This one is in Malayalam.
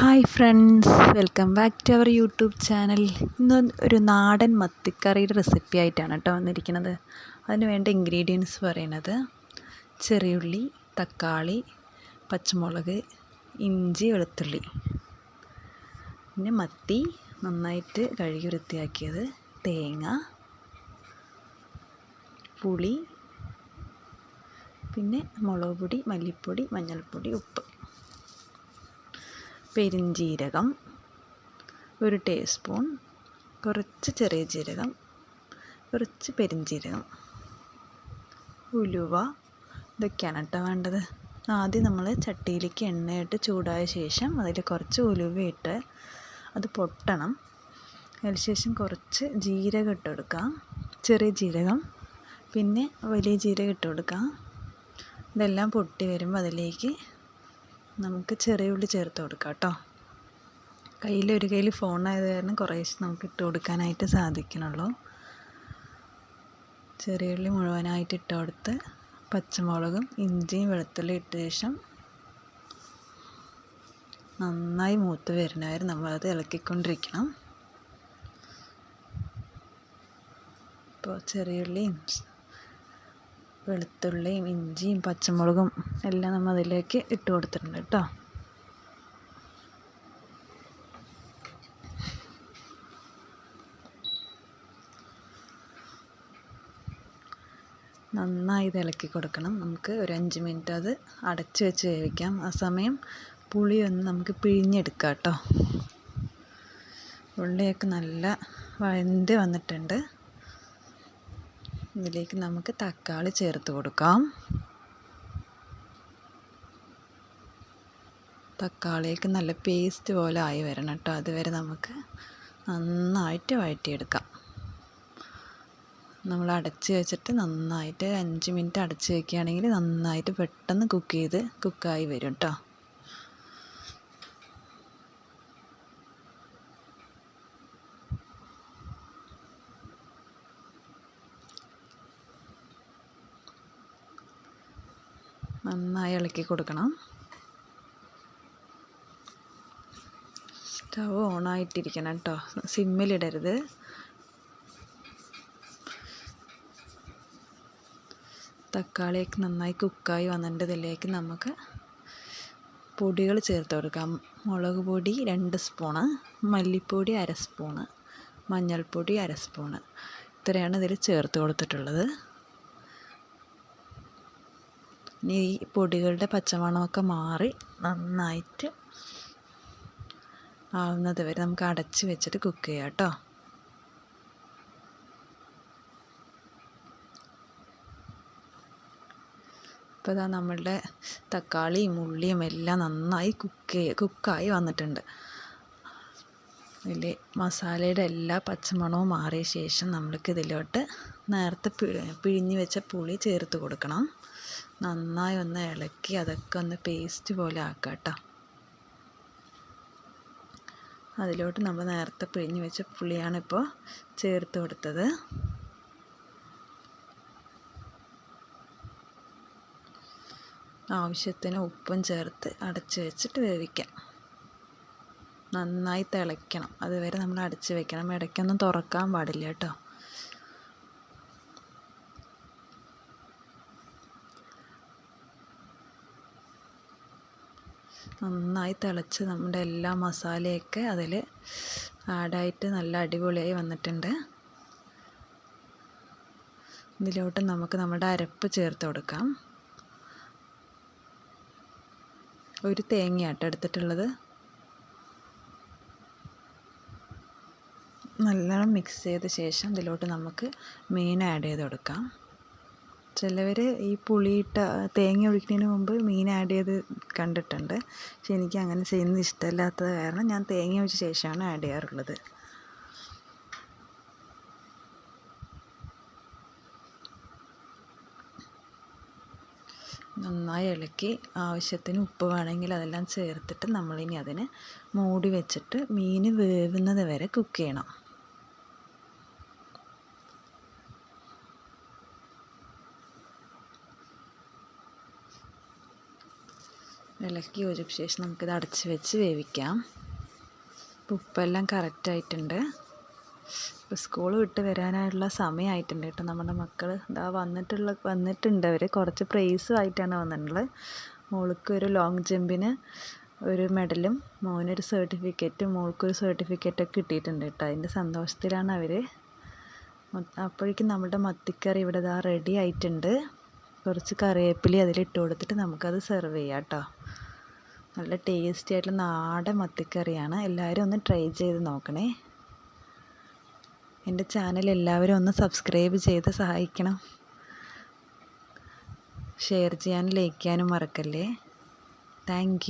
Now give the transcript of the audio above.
Hi friends welcome back to our YouTube channel ഇന്ന് ഒരു നാടൻ മത്തിക്കറിയുടെ റെസിപ്പി ആയിട്ടാണ് കേട്ടോ വന്നിരിക്കുന്നത്. അതിന് വേണ്ട ഇൻഗ്രീഡിയൻസ് പറയുന്നത് ചെറിയുള്ളി തക്കാളി പച്ചമുളക് ഇഞ്ചി വെളുത്തുള്ളി. പിന്നെ മത്തി നന്നായിട്ട് കഴുകി വൃത്തിയാക്കിയത് തേങ്ങ പുളി പിന്നെ മുളക് പൊടി മല്ലിപ്പൊടി മഞ്ഞൾപ്പൊടി ഉപ്പ്. പെരിഞ്ജീരകം ഒരു ടീസ്പൂൺ കുറച്ച് ചെറിയ ജീരകം കുറച്ച് പെരിഞ്ജീരകം ഉലുവ ഇതൊക്കെയാണ് കേട്ടോ വേണ്ടത്. ആദ്യം നമ്മൾ ചട്ടിയിലേക്ക് എണ്ണയിട്ട് ചൂടായ ശേഷം അതിൽ കുറച്ച് ഉലുവയിട്ട് അത് പൊട്ടണം. അതിനുശേഷം കുറച്ച് ജീരകം ഇട്ട് കൊടുക്കാം. ചെറിയ ജീരകം പിന്നെ വലിയ ജീരകം ഇട്ട് കൊടുക്കാം. ഇതെല്ലാം പൊട്ടി വരുമ്പോൾ അതിലേക്ക് നമുക്ക് ചെറിയ ഉള്ളി ചേർത്ത് കൊടുക്കാം കേട്ടോ. കയ്യിൽ ഒരു കയ്യിൽ ഫോണായത് കാരണം കുറേശ്ശെ നമുക്ക് ഇട്ട് കൊടുക്കാനായിട്ട് സാധിക്കണുള്ളൂ ചെറിയ ഉള്ളി മുഴുവനായിട്ട് ഇട്ട് കൊടുത്ത് പച്ചമുളകും ഇഞ്ചിയും വെളുത്തുള്ളി ഇട്ട ശേഷം നന്നായി മൂത്ത് വരുന്നവരെ നമ്മളത് ഇളക്കിക്കൊണ്ടിരിക്കണം. ചെറിയ ചെറിയുള്ളിയും വെളുത്തുള്ളിയും ഇഞ്ചിയും പച്ചമുളകും എല്ലാം നമ്മൾ അതിലേക്ക് ഇട്ട് കൊടുത്തിട്ടുണ്ട് കേട്ടോ. നന്നായി ഇളക്കി കൊടുക്കണം. നമുക്ക് ഒരു അഞ്ച് മിനിറ്റ് അത് അടച്ച് വെച്ച് വേവിക്കാം. ആ സമയം പുളി ഒന്ന് നമുക്ക് പിഴിഞ്ഞെടുക്കാം കേട്ടോ. ഉള്ളിയൊക്കെ നല്ല വഴണ്ട് വന്നിട്ടുണ്ട്. ഇതിലേക്ക് നമുക്ക് തക്കാളി ചേർത്ത് കൊടുക്കാം. തക്കാളിയൊക്കെ നല്ല പേസ്റ്റ് പോലെ ആയി വരണം കേട്ടോ. അതുവരെ നമുക്ക് നന്നായിട്ട് വഴറ്റിയെടുക്കാം. നമ്മൾ അടച്ച് വെച്ചിട്ട് നന്നായിട്ട് അഞ്ച് മിനിറ്റ് അടച്ച് വെക്കുകയാണെങ്കിൽ നന്നായിട്ട് പെട്ടെന്ന് കുക്ക് ചെയ്ത് കുക്കായി വരും കേട്ടോ. നന്നായി ഇളക്കി കൊടുക്കണം. സ്റ്റവ് ഓണായിട്ടിരിക്കണം കേട്ടോ. സിമ്മിലിടരുത് തക്കാളിയൊക്കെ നന്നായി കുക്കായി വന്നിട്ട് നമുക്ക് പൊടികൾ ചേർത്ത് കൊടുക്കാം. മുളക് പൊടി രണ്ട് സ്പൂണ് മല്ലിപ്പൊടി അര സ്പൂണ് മഞ്ഞൾപ്പൊടി അര സ്പൂണ്. ഇത്രയാണ് ഇതിൽ ചേർത്ത് കൊടുത്തിട്ടുള്ളത്. ഇനി ഈ പൊടികളുടെ പച്ചമണമൊക്കെ മാറി നന്നായിട്ട് ആവുന്നത് വരെ നമുക്ക് അടച്ച് വെച്ചിട്ട് കുക്ക് ചെയ്യാം കേട്ടോ. ഇപ്പോൾ ഇതാ നമ്മളുടെ തക്കാളിയും ഉള്ളിയും എല്ലാം നന്നായി കുക്ക് കുക്കായി വന്നിട്ടുണ്ട്. ഇതിൽ മസാലയുടെ എല്ലാ പച്ചമണവും മാറിയ ശേഷം നമ്മൾക്ക് ഇതിലോട്ട് നേരത്തെ പിഴിഞ്ഞ് വെച്ച പുളി ചേർത്ത് കൊടുക്കണം. നന്നായി ഒന്ന് ഇളക്കി അതൊക്കെ ഒന്ന് പേസ്റ്റ് പോലെ ആക്കുക കേട്ടോ അതിലോട്ട് നമ്മൾ നേരത്തെ പിഴിഞ്ഞ് വെച്ച പുളിയാണിപ്പോൾ ചേർത്ത് കൊടുത്തത്. ആവശ്യത്തിന് ഉപ്പും ചേർത്ത് അടച്ച് വെച്ചിട്ട് വേവിക്കാം. നന്നായി തിളയ്ക്കണം. അതുവരെ നമ്മൾ അടച്ച് വെക്കണം. ഇടയ്ക്കൊന്നും തുറക്കാൻ പാടില്ല കേട്ടോ. നന്നായി തിളച്ച് നമ്മുടെ എല്ലാ മസാലയൊക്കെ അതിൽ ആഡായിട്ട് നല്ല അടിപൊളിയായി വന്നിട്ടുണ്ട്. ഇതിലോട്ട് നമുക്ക് നമ്മുടെ അരപ്പ് ചേർത്ത് കൊടുക്കാം. ഒരു തേങ്ങയാട്ടോ എടുത്തിട്ടുള്ളത്. നല്ലോണം മിക്സ് ചെയ്ത ശേഷം ഇതിലോട്ട് നമുക്ക് മീൻ ആഡ് ചെയ്ത് കൊടുക്കാം. ചിലവർ ഈ പുളിയിട്ട തേങ്ങ ഒഴിക്കുന്നതിന് മുമ്പ് മീൻ ആഡ് ചെയ്ത് കണ്ടിട്ടുണ്ട്. പക്ഷെ എനിക്ക് അങ്ങനെ ചെയ്യുന്നത് ഇഷ്ടമല്ലാത്തത് കാരണം ഞാൻ തേങ്ങ ഒഴിച്ച ശേഷമാണ് ആഡ് ചെയ്യാറുള്ളത്. നന്നായി ഇളക്കി ആവശ്യത്തിന് ഉപ്പ് വേണമെങ്കിൽ അതെല്ലാം ചേർത്തിട്ട് നമ്മളിനി അതിനെ മൂടി വെച്ചിട്ട് മീൻ വേവുന്നത് വരെ കുക്ക് ചെയ്യണം. ഇളക്കി യോജിച്ച ശേഷം നമുക്കിത് അടച്ച് വെച്ച് വേവിക്കാം. ഉപ്പെല്ലാം കറക്റ്റായിട്ടുണ്ട് ഇപ്പോൾ സ്കൂൾ വിട്ട് വരാനായുള്ള സമയമായിട്ടുണ്ട് കേട്ടോ. നമ്മുടെ മക്കൾ ഇതാ വന്നിട്ടുള്ള വന്നിട്ടുണ്ട് അവർ കുറച്ച് പ്രൈസുമായിട്ടാണ് വന്നിട്ടുള്ളത്. മോൾക്ക് ഒരു ലോങ് ജമ്പിന് ഒരു മെഡലും മോനൊരു സർട്ടിഫിക്കറ്റും മോൾക്കൊരു സർട്ടിഫിക്കറ്റൊക്കെ കിട്ടിയിട്ടുണ്ട് കേട്ടോ. അതിന്റെ സന്തോഷത്തിലാണ് അവർ അപ്പോഴേക്കും നമ്മുടെ മത്തിക്കറി ഇവിടെ ഇതാ റെഡി ആയിട്ടുണ്ട്. കുറച്ച് കറിവേപ്പില അതിലിട്ട് കൊടുത്തിട്ട് നമുക്കത് സെർവ് ചെയ്യാം കേട്ടോ നല്ല ടേസ്റ്റി ആയിട്ടുള്ള നാടൻ മത്തിക്കറിയാണ്. എല്ലാവരും ഒന്ന് ട്രൈ ചെയ്ത് നോക്കണേ. എന്റെ ചാനൽ എല്ലാവരും ഒന്ന് സബ്സ്ക്രൈബ് ചെയ്ത് സഹായിക്കണം. ഷെയർ ചെയ്യാനും ലൈക്ക് ചെയ്യാനും മറക്കല്ലേ. താങ്ക്